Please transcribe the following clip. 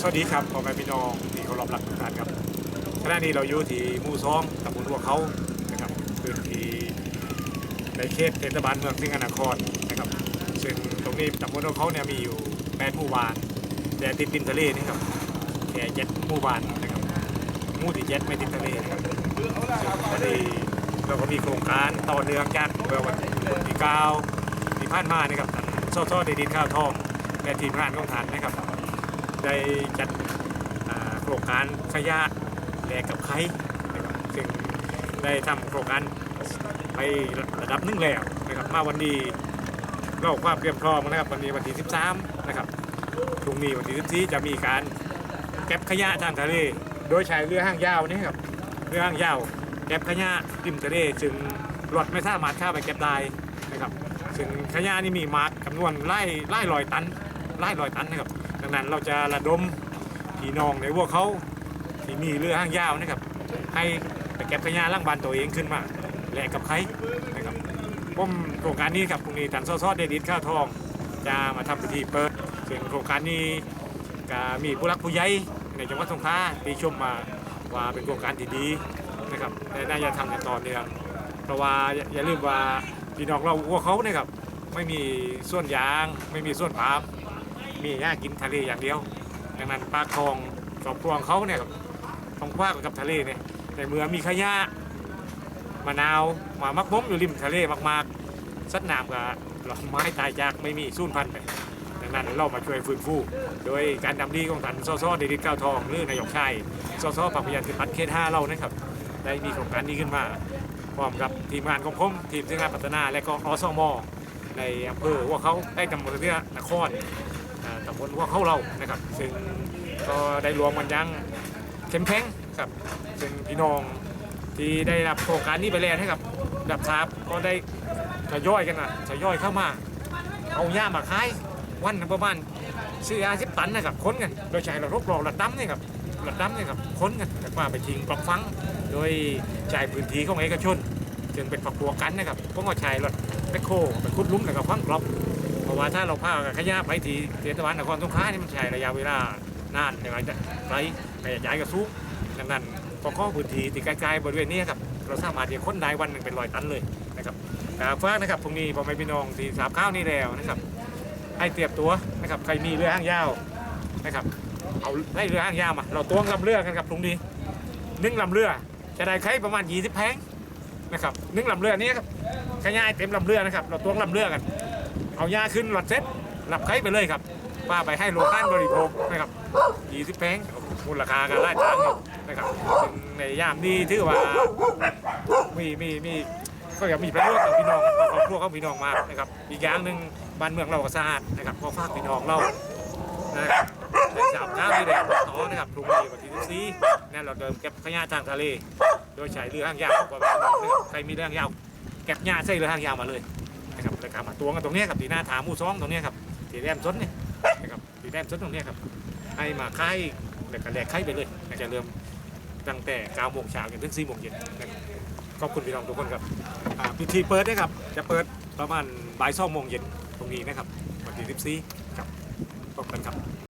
สวัสดีครับพ่อแม่พี่น้องที่เคารพรักทุกท่านครับขณะนี้เราอยู่ที่หมู่ซองตำบลหัวเขานะครับพื้นที่ในเขตเทศบาลเมืองสิงห์นครนะครับ ซึ่งตรงนี้ตำบลหัวเขาเนี่ยมีอยู่แปดหมู่บ้านแต่ติดริมทะเลนี่ครับแค่เจ็ดหมู่บ้านนะครับหมู่ที่เจ็ดไม่ติดทะเลนะครับซึ่งพอดีเราก็มีโครงการต่อเนื่องจากเมื่อวันที่เก้าที่ผ่านมานะครับท่านสสเดดินข้าวทองและทีมงานของท่านนะครับ ได้จัดโครงการขยะแลกกับไข่นะครับซึ่งได้ทำโครงการไประดับหนึงแล้วนะครับมาวันนี้เราความเตรียมพร้อมนะครับวันนี้วันที่ 13 นะครับพรุ่งนี้วันที่14จะมีการเก็บขยะทางทะเลโดยใช้เรือห้างยาวนี่ครับเรือห้างยาวเก็บขยะริมทะเลจึงรถไม่สามารถเข้าไปเก็บได้นะครับซึ่งขยะนี่มีมาร์กจำนวนไล่ไล่ลอยตันไล่ลอยตันนะครับ ดังนั้นเราจะระดมพี่น้องในพวกเขาที่มีเรือห้างยาวนะครับให้ไปเก็บขยะล่างบานตัวเองขึ้นมาแลกกับใครนะครับผมโครงการนี้ครับพรุ่งนี้ท่านสสเดดิตข้าวทอง จะมาทำพิธีเปิดซึ่งโครงการนี้ก็มีผู้รักผู้ใหญ่ในจังหวัดสงขลาที่ชมมาว่าเป็นโครงการที่ดีนะครับและน่าจะทำกันต่อเนื่องเพราะว่าอย่าลืมว่าพี่น้องเราพวกเขานี่ครับไม่มีส่วนยาง ไม่มีส่วนปาล์ม มีหากินทะเลอย่างเดียวดังนั้นปลาคลองครอบครัวของเขาเนี่ยครับต้องคว้ากับทะเลเนี่ยในเมื่อมีขยะมะนาวมามักม้มอยู่ริมทะเลมากๆสัตว์น้ำกับเราไม้ตายจากไม่มีสูญพันธุ์ไปดังนั้นเรามาช่วยฟื้นฟู โดยการดำดีของท่านสสเดดิตก้าวทองหรือนายกชัยสสปักพยัญชนะเขตห้าเรานะครับได้มีโครงการนี้ขึ้นมาพร้อมกับทีมงานของผมทีมซึ่งานพัฒนาและก็อสมในอำเภอว่าเขาได้ตำบลเรือนคร ตำบลว่าเข้าเรานะครับซึ่งก็ได้รวมกันยังเข้มแข็งครับซึ่งพี่น้องที่ได้รับโครงการนี้ไปแล้วนะครับดับทราบก็ได้ทยอยกันนะทยอยเข้ามา เอาหญ้ามาขายวันประมาณสี่ออาสิบตันนะครับค้นกัน โดยใช้ระบบรองระดับนี่ครับระดับนี่ครับค้นกันจากมาไปทิ้งปลักฟัง โดยใช้พื้นที่ของเอกชนจึงเป็นฝักบัวกันนะครับพวกก็ใช้รถแมคโครไปขุดลุ้มแล้วก็ฟังกรอบ เพราะว่าถ้าเราพากันขยะไปที่เทศบาลนครสงขลานี่มันใช้ระยะเวลานานในการจะไปไปย้ายกระสูงดังนั้นพอข้อพื้นที่ที่ใกลๆบริเวณนี้ครับเราสามารถที่จะค้นได้วันหนึ่งเป็นร้อยตันเลยนะครับแต่ฝากนะครับพรุ่งนี้พอไม่พี่น้องที่สาบข้าวนี่แล้วนะครับให้เตรียมตัวนะครับใครมีเรือห้างยาวนะครับเอาให้เรือห้างยาวมา เราตวงลำเรือกันครับพรุ่งนี้นึ่งลำเรือจะได้ใช้ประมาณ20แพงนะครับนึ่งลำเรือนี้ครับขยายเต็มลำเรือนะครับ เราตวงลำเรือกัน เอายาขึ้นหลอดเซ็ตหลับไข้ไปเลยครับป้าไปให้โรงงานบริโภคนะครับยี่สิบแพงมูลค่ากันไล่ตังค์อยู่นะครับซึ่งในยามนี้ถือว่ามีมีมีก็อยากมีประโยชน์กับพี่น้องครอบครัวของพี่น้องมากนะครับอีกอย่างหนึ่งบ้านเมืองเราก็สะอาดนะครับพอฝากพี่น้องเรานะครับในสามเก้าที่แดงต่อนะครับพรุ่งนี้วันที่สิบสี่นั่นเราเดินเก็บขยะทางทะเล โดยใช้เรือหางยาวกว่าพี่น้องนะครับใครมีเรือหางยาวเก็บหญ้าใส่เรือหางยาวมาเลย นะครับแล้วก็มาตวงกันตรงนี้ครับที่หน้าถามู่ซ้องตรงนี้ครับที่แรมซดนเนี่ยนะครับที่แรมซ้นตรงนี้ครับให้มาค่ายแล้วก็แลกไข่ไปเลยนะจะเริ่มตั้งแต่9โมงเช้าจนถึง4โมงเย็นนะครับขอบคุณพี่น้องทุกคนครับพิธีเปิดนะครับ จะเปิดประมาณบ่าย2โมงเย็นตรงนี้นะครับวันที่14ครับขอบคุณครับ